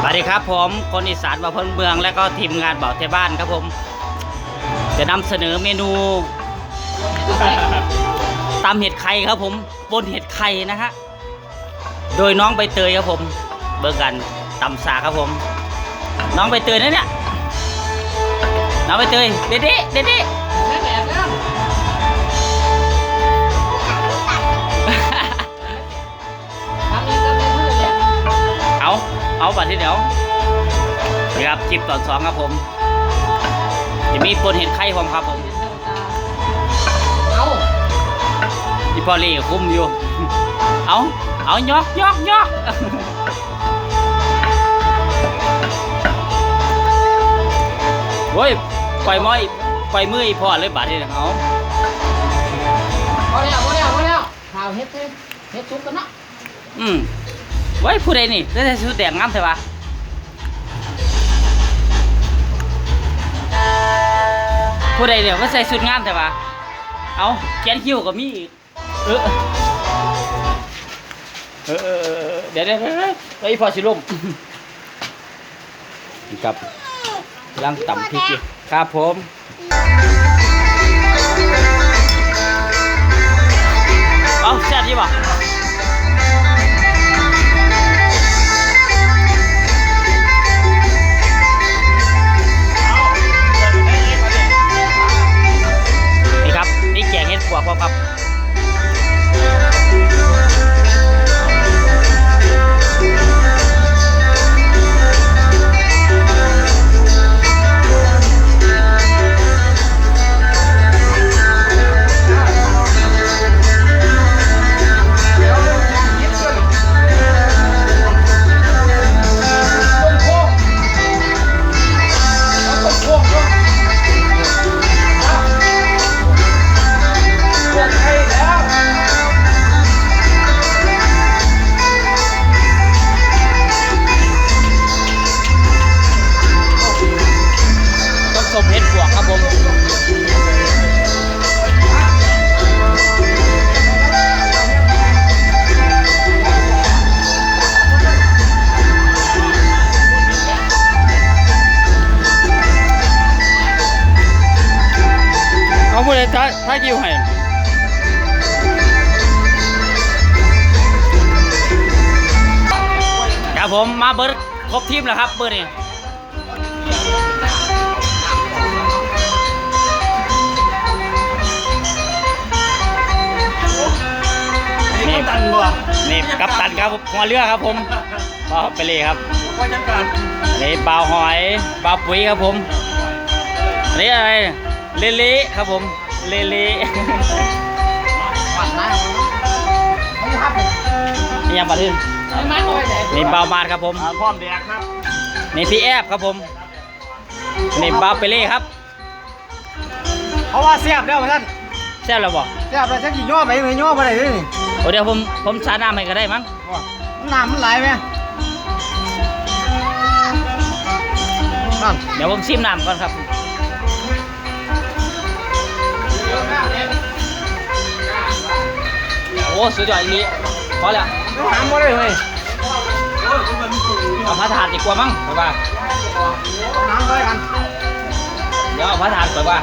สวัสดีครับผมคนอีสานบ่าวพลเมือง และก็ทีมงานบ่าวเทบ้านครับผม จะนำเสนอเมนูตำเห็ดไข่ครับผมบนเห็ดไข่นะฮะโดยน้องใบเตยครับผม เบิกกันตำสาครับผม น้องใบเตยนะเนี่ยน้องใบเตยเด็ดดิเด็ดดิ เอาบัตรที่เดียวนี่ครับจิบตอนสองครับผม จะมีปนเห็ดไข่ผมครับผมเอาที่พอลี่คุ้มอยู่ เอาเอายอกยอกยอกโว้ยปล่อยม้อยปล่อยมืออีพ่อเลยบาดนี่เอาพอแล้วพอแล้วพอแล้วข่าวเฮ็ดเฮ็ดเฮ็ดซุปกันเนาะอืม ไว้ยผู้ใดนี่ได้ใส่ชุดแดงงามใช่ปะผู้ใดเนี่ยว่าใส่ชุดงามใช่ปะเอาเขียนคิ้วก็มีอีกเออเออเออเออเดี๋ยวเดี๋ยวเดี๋ยวเดี๋ยวไอ้พอสิล่มนี่ครับกำลังต่ำพริกอยู่ครับผมเอาแซ่บยี่ป่ นี่แกงเห็ดปวกพร้อม ผมมาเบิร์ดครบทีมแล้วครับเบิร์ดนี่นี่กัปตันบ่นี่กัปตันครับหัวเรือครับผมบ่าวไปเลยครับว่าจังการนี่บ่าวหอยบ่าวปุ๋ยครับผมอันนี่อะไรเลเล่ครับผมเลเล่ปัดนะไม่ครับนี่ยังบัดนี้ไม่มาโอ้ยไห นนี่บ่าวมาดครับผมพร้อมแดกครับนี่พี่แอบครับผมนี่บ่าวไปเลยครับ เพราะว่าเสียบแล้วท่านแซ่บแล้วบ่เสียบแล้วจังกี่ย่อไปไม่ย่อไปไหนเลยนี่โอ้เดี๋ยวผมผมสาน้ำให้ก็ได้มั้งน้ำมันไหลไหมนั่นเดี๋ยวผมชิมน้ำก่อนครับโอ้สุดยอดอีนี้พอแล้ว น้ำมาเลยเฮ้ยเอาพระถาดดีกว่ามั้งไปว่าน้ำไปกันเดี๋ยวเอาพระถาดไปว่า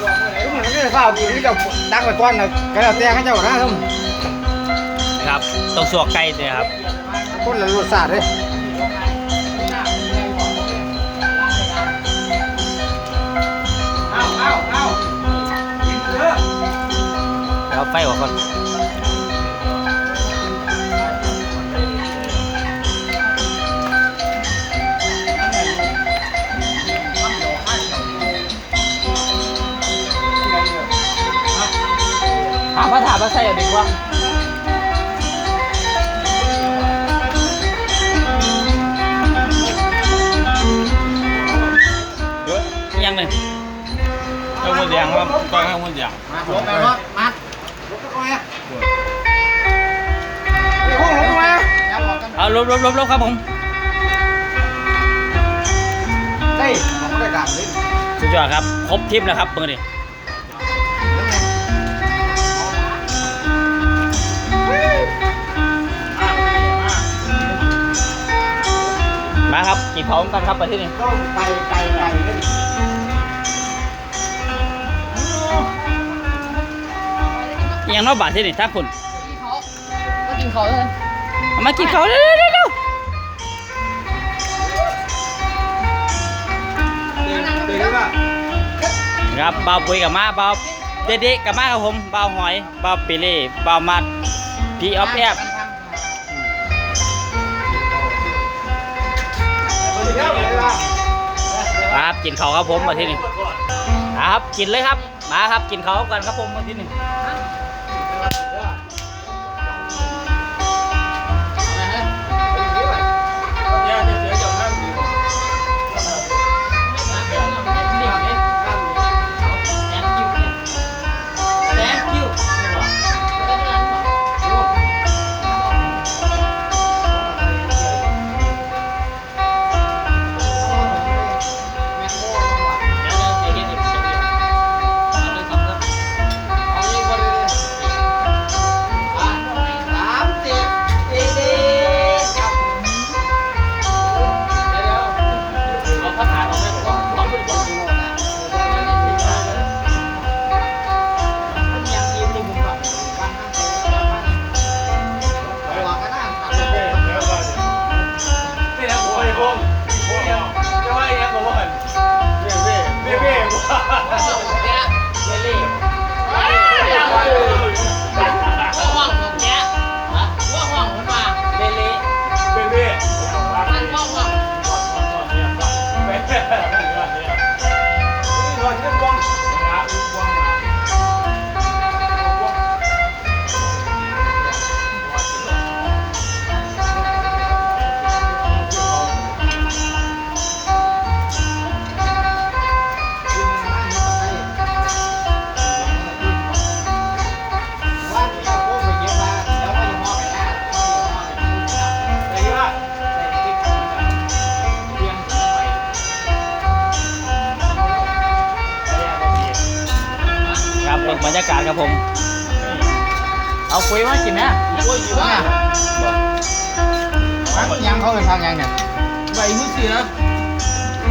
ทุกคนก็จะข้าวกินที่จะดักไปก้อนนะก็แล้วแต่ข้าเจ้านะท่านนะครับต้องสวกไก่เลยครับคนละรสชาติเลย กก่อนหาพระถาดมาใส่เอาดีกว่าเยอะยังเลยข้าวมันแดงครับก้อยข้าวมันแดงมาลงไปรถมา เอาลบลบลบลบครับผมเฮ้ยผมก็ไกลัเลยสุดยอดครับ ครบทิปแล้วครับเปิดดิมาครับกี่พร้อมกันครับไปที่นี่ต้องไปไกลๆเลย อิหยังเนอกบาทที่นี่ถ้าคุณก็กินเขาเลยเอามากินเขาเร็วเร็วเร็วเร็วเดี๋ยวว่าครับเบาปุยกับมาเบาเด็กๆกับมาครับผมเบาหอยเบาปิเล่เบามัดพี่ออฟแอบเดี๋ยวเลยว่าครับกินเขาวครับผมมาที่นี่ครับกินเลยครับมาครับกินเขาวกันครับผมมาที่นี่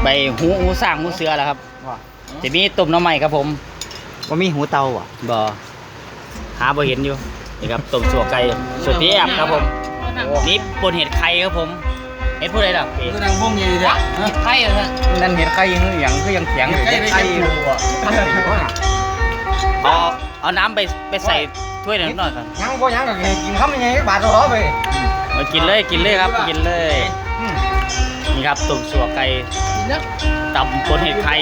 ใบหูหูสร้างหูเสือแล้วครับจะมีต้มหน้ำใหม่ครับผมว่ามีหูเตาอะบ่หาบ่เห็นอยู่นี่ครับต้มสัวไก่สูตรพี่แอบครับผมนี่ปนเห็ดไข่ครับผมเห็ดผู้ใดล่ะพี่ก็ดังบ้องใหญ่เลยไข่เหรอฮะนั่นเห็ดไข่ยังยังก็ยังแข็งอยู่ใกล้ได้แค่ปูอะเอาเอาน้ำไปไปใส่ถ้วยหน่อยหน่อยครับยังบ่ยังก็กินข้าวมันยังบาดร้อไปมากินเลยกินเลยครับกินเลย นี่ครับต้มสัวไก่เนื้อตำปนเห็ดไข่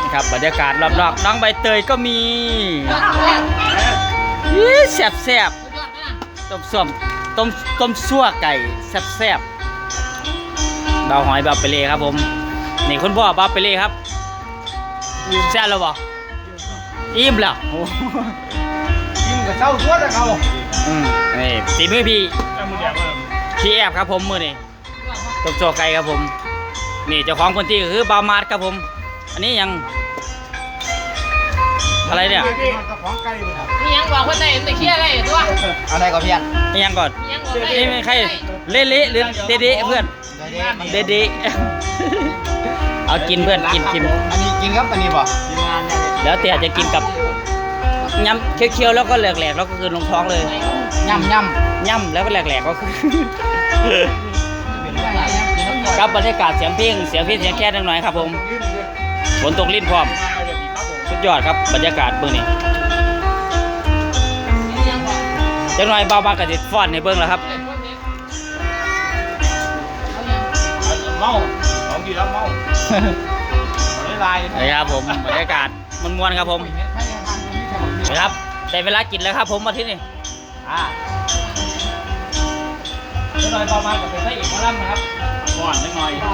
นี่ครับบรรยากาศรอบๆน้องใบเตยก็มีอี้แซ่บแซ่บๆต้มส้มต้มต้มซั่วไก่แซ่บแซ่บๆเบาหอยเบาไปเลยครับผมนี่คุณพ่อเบาไปเลยครับแซ่บแล้วบ่อิ่มแล้วโอ้กินกับเจ้าตัวจะเขาอืมนี่ตีมือพี่ พี่แอบครับผมมือนี่ต้มซั่วไก่ครับผม นี่เจ้าของคนที่ก็คือบาวมาดครับผม อันนี้ยัง อะไรเนี่ยของไก่นี่ยังบอกคนไหนไม่เชื่ออะไรตัวอะไรก็เพี้ยนนี่ยังก่อนนี่ยังบอกได้นี่ไม่ใครเละเละๆหรือเดเดๆเพื่อนเดเดๆเอากินเพื่อนกินกินอันนี้กินครับอันนี้ป่ะแล้วแต่จะกินกับยำเคี้ยวๆแล้วก็แหลกๆแล้วก็คือลงท้องเลย ย่ำย่ย่ำแล้วก็แหลกๆก็คือำกับบรรยากาศเสียงเพลงเสียงเพลงเสียงแค่นิดหน่อยครับผมฝนตกลิ้นพร้อม สุดยอดครับบรรยากาศเบื้องนี้จังหน่อยเบาบางกระดิฟ้อนในเบื้องแล้วครับ เมาของดีแล้วเมาไม่ลายนี่ครับผมบรรยากาศมันมวนๆครับผมนะครับได้เวลากินแล้วครับผมมาที่นี่ อ่าจังหน่อยเบาบางกับเป็นพระเอกหมอลำนะครับก่อนนิดหน่อยน้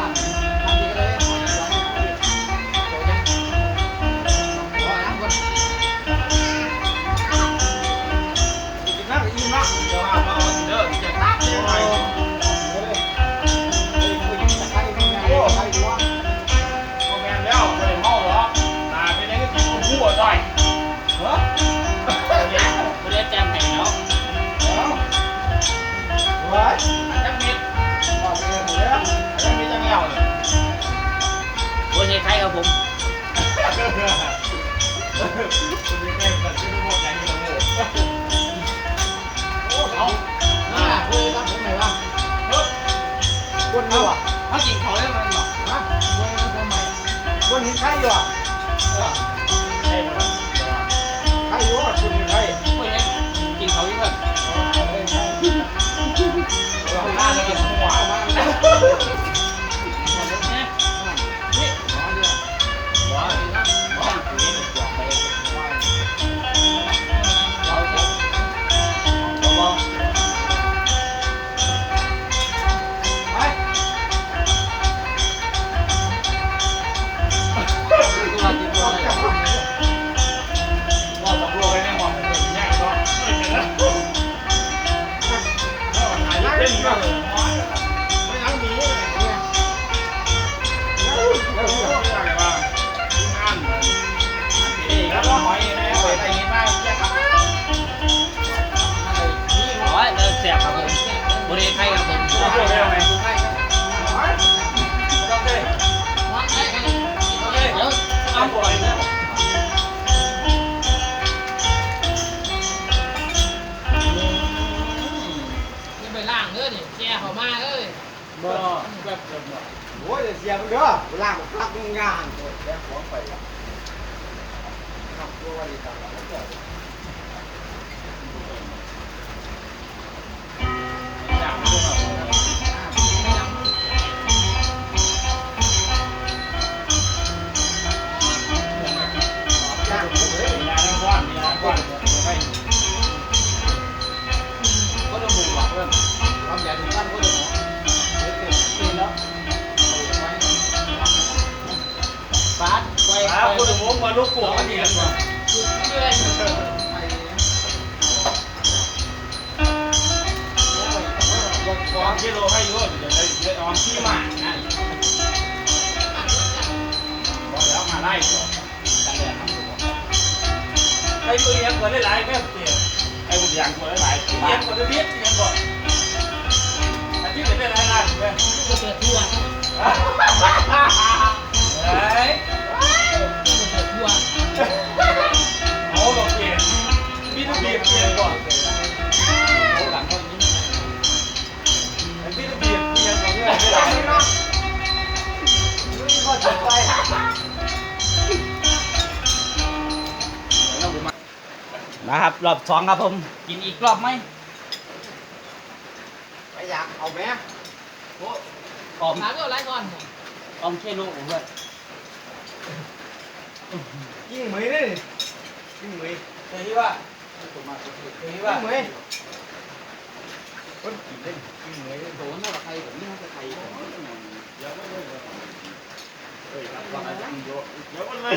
ำ เอาน่าคุยกับผมหน่อยว่าคนอยู่อะเขากินเขาได้มันหรอฮะคุยกับผมหน่อยคนหินไข่อยู่อะไข่อยู่ เอาปล่อยนะนี่ไปล่างเลยนี่แกเขามาเลยบ่แบบแบบโอ้ยเสียมึงเด้อเวลาพักงานแล้วของไปทำตัวดีจังอย่าง ได้ก่อนไอ้ตัวยังกว่าได้หลายแม่เตี้ยไอ้บุญยังกว่าได้หลายยังกว่าได้เบี้ยงก่อนไอ้ที่ได้หลายล้านแม่ก็เปิดทั่วเฮ้ยเปิดทั่วเอาบอกเปลี่ยนพี่ต้องเปลี่ยนเปลี่ยนก่อนหลังคนนี้ไอ้พี่ต้องเปลี่ยนเปลี่ยนก่อนเพื่อได้หลายก็จะไป นะครับ รอบสองครับผม กินอีกรอบไหมไปอยากเอาแม่ออมหลังก็ไล่ก่อนออมเชลูกผมเพื่อนยิ่งเหมยนี่ยิ่งเหมยเฮ้ยว่าเฮ้ยยิ่ว่างเหมยคนกินเล่นยิ่งเหมยโดนว่าใครแบบนี้มันจะใครเดี๋ยวไม่เลยเฮ้ยครับว่าอะไรเยอะเยอะเลย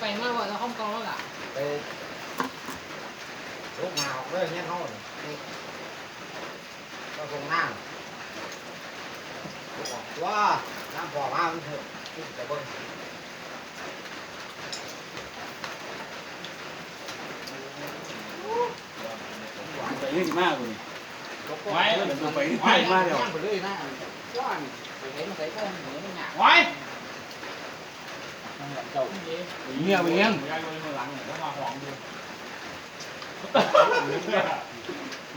ไมตู้บุกไงเนี่ยนั่งเดียวเดี๋ยวที่ว่าว้าวเฮ้ยใจเราหันแล้วนะกินเนี่ยโอ้อนาคตนี่ชอบนั่งอยู่เอาอะไรกินเนี่ยเพิ่มอันนี้กินเนี่ยเดี๋ยวต้องใครมากโอ้ยขาเขาไหมขาเขาไปมากกว่าจะห้องกองแล้วล่ะไปลูกหาวเลยเนี่ยเขาก็คงนั่งว่าน้ำพอมามันเถอะที่จะเบิ้งไปเล่นมากเลยไว้เดี๋ยวไปไว้มาเดี๋ยวนั่งไปเลยนะก้อนไปเห็นใส่ก็เหมือนมันหนักไว้ เจ้าเงียบเงียบย้ายไปข้างหลังเนี่ยต้องมาหอมดู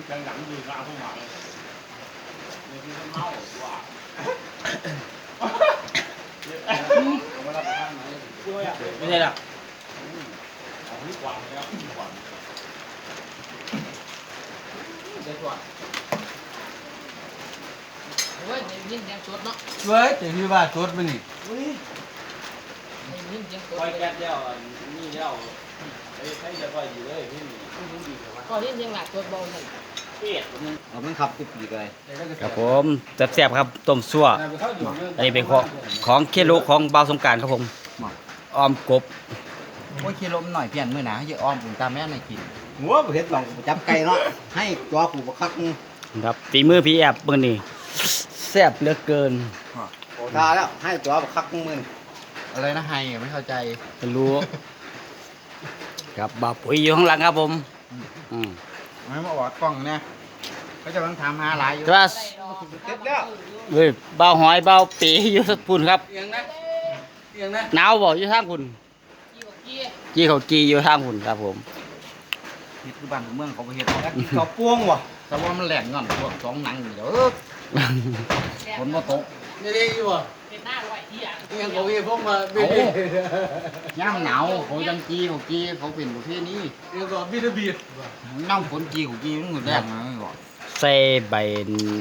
ข้างหลังดูข้าวเข้ามาเลยเนี่ยที่เมาว่าไม่รับประทานไหมช่วยอะไม่ใช่หรอกเอาที่กวางเลยครับกวางเดี๋ยวก่อนเฮ้ยยินเสียงสดเนาะเว้ยแต่พี่ว่าสดมันนี่ ยินเสียงสดคอยแก๊สเดียวนี่เดียวไอ้ใครจะคอยอยู่เลยพี่นี่พี่ดีกว่าก็ยินเสียงหลักสดเบาหน่อยเเอามันขับติดปีกเลยครับผมแซ่บๆครับต้มซั่วอันนี้เป็นของของเคโลของเบาวสงกรารครับผมออมกบโอ้ยคิดลมหน่อยเปลี่ยนมือหนาเยอะอ้อมผมตามแม่หน่อยกินหัวประเทศลองจับไก่เนาะให้ตัวกูบักคักนึงครับฝีมือพี่แอบเบิ่งนี่แซ่บเหลือเกินโอ้ทาแล้วให้ตัวบักคักนึงมึง อะไรนะไฮไม่เข้าใจไม่รู้ ครับบ่าวปุ๋ยอยู่ข้างหลังครับผม อืมไม่มาออกกล้องเนี่ยเขาจะต้องทำหาหลายอยู่แต่ว่าเสร็จแล้วเฮ้ยบ่าวหอยบ่าวปีอยู่สักปุ่นครับ เอียงนะเอียงนะหนาวบ่อยู่ทางปุ่นจี้เขาจีอยู่ทางปุ่นครับ ผม เฮ็ดคือบ้านเมืองเขาไปเฮ็ดแล้วกินข้าวป้วงวะแต่ว่ามันแหลงก่อนพวกสองหนังนี่เดี๋ยวฝนมาตก นี่เรียกอยู่บ่เอี ยงของพี่พวกมาเบโอ้บี้ย่ามหนาวเขาจังจีเขาจีเขาเป็นประเภทนี้เอียงของพี่ตะบีดน้ำฝนจีเขาจีมันหมดแรกนะไม่บอกใส่ใบ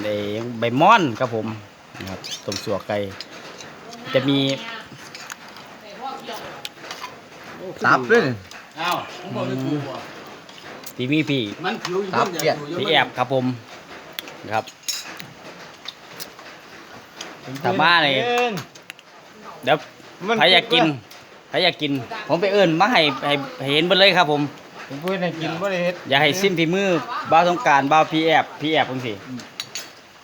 เอ่อใบม่อนครับผมนะครับต้มสัวไก่จะมีตับเลยอ้าวผมบอกไม่ถูกว่ะที่มีพี่มันผิวอยู่ต้นใหญ่อยู่พี่แอบครับผมครับ ถ้ามาเลยเดี๋ยวใครอยากกินใครอยากกิน ผมไปเอิ้นมาให้ให้ให้เห็นเบนเลยครับ ผมผมเพื่อนให้กินบ่ได้เฮ็ดอย่าให้สิ้นฝีมือบ้าวสงกรารบ้าวพี่แอบพี่แอบจังสิ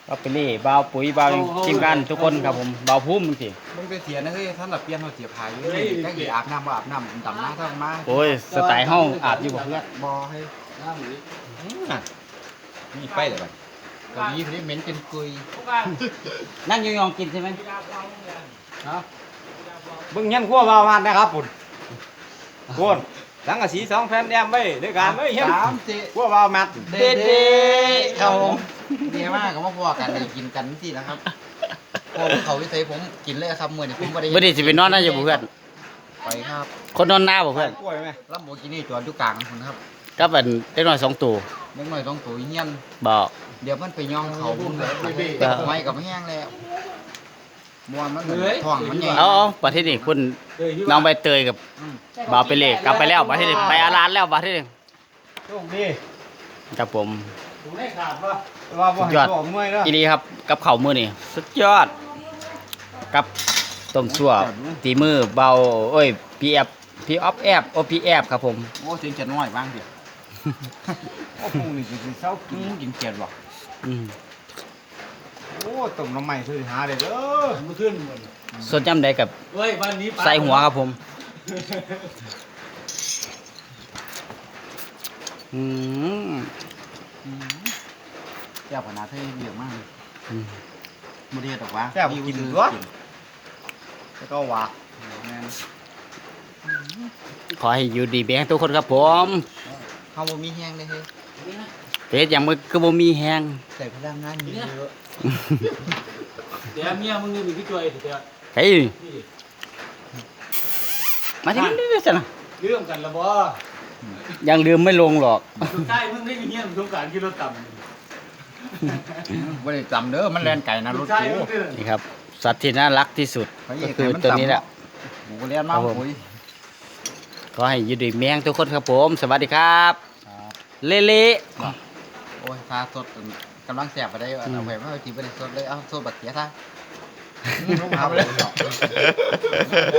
บ้าวเปเล่บ้าวปุ๋ยบ้าวทีมงานทุกคนครับผมบ้าวพุ่มจังสิมึงไปเสียนะเฮ้ยท่านหลับเปลี่ยนเขาเสียพายอยู่นี่ถ้ากี่อาบน้ำบ่อาบน้ำดำหน้าท่านมาโอ้ยสไตล์ห้องอาบอยู่บ่เพื่อนบอให้น้ำหรือมีไฟเลยบัด กะวีพริเหม็นเป็นกุยนั่งยองๆกินใช่ไหมเบิ่งเงี้ยนขั้วบาวมันนะครับปุ่นคุณสังกะสีสองแผ่นแอมไว้ด้วยกันเฮ้ยเฮียนสามสี่ขั้วบาวมัดเด็ดๆครับผมดีมากก็มาพอกันได้กินกันสินะครับพอเขาวิสัยผมกินเลยครับมื้อนี้ผมบ่ได้บ่ได้สิไปนอนนั่นอยู่บ่เพื่อนไปครับ คนนอนหน้าบ่เพื่อนกล้วยไหมลำโบกินี่จอดอยู่กลางคุณครับก็เป็นเด็กน้อยสองตัว เล็กน้อยต้องตัวเงี้ยนบอก เดี๋ยวมันไปย่องเขาบุ้งเลยไม้กับแห้งแล้วมวนมันเหมือนท้องมันใหญ่เอาเอาประเทศนี้คุณน้องใบเตยกับอืมบ่าวไปเลยกลับไปแล้วประเทศนี้ไปอาลานแล้วประเทศนี้โชคดีครับผมถูกได้ขาดป่ะว่าบ่สุดให้ยอดโชคเมื่อยเด้ออีนี้ครับ กับข้าวมื้อนี่สุดยอด กับต้มซั่วตีมือเบาเอ้ยพี่แอบพี่ออฟแอบโอพี่แอบครับผม โอ้เสียงจะน้อยบ้างเดียว โอ้พรุ่งนี้สิสิเช้าอืมกินเกลียดว่ะอืมโอ้ต้มน้ำใหม่ช่วยหาได้เด้อมันขึ้นหมดส่วนจำได้กับเฮ้ยวันนี้ใส่หัวครับผม อืมเจ้าพนาเท่เยอะมากอืมบ่ได้ดอกว่าแซ่บกินตัวแล้วก็ว่าแม่น ขอให้อยู่ดีแบงทุกคนครับผม เฮาบ่มีแห้งเลยเฮ้ยเฮ็ดอย่างมือคือบ่มีแฮงใส่พลังงานเยอะเดี๋ยวเมียมึงนี่มีพี่จอยเดี๋ยวเฮ้ยมาที่นี่ด้วยสินะเรื่องกันละบ่ยังลืมไม่ลงหรอกสุดท้ายมึงได้มีเงี้ยมึงต้องการกินรถต่ำบ่ได้จำเด้อมันแล่นไก่นะรสุถดท้ายกูมึงเด้อนี่ครับ สัตว์ที่น่ารักที่สุดพระเอก็กคือให้มันตัวนี้แหละ กูก็เรียนมาครับผมปุ๋ยขอให้อยู่ดีแมงทุกคนครับผม สวัสดีครับ ครับเละโอ้ยพาสดกำลังแสบไปได้เอาไปไม่เอาทีไปได้สดเลย เอาสดบักเกียร์ซะๆเอาไปเลย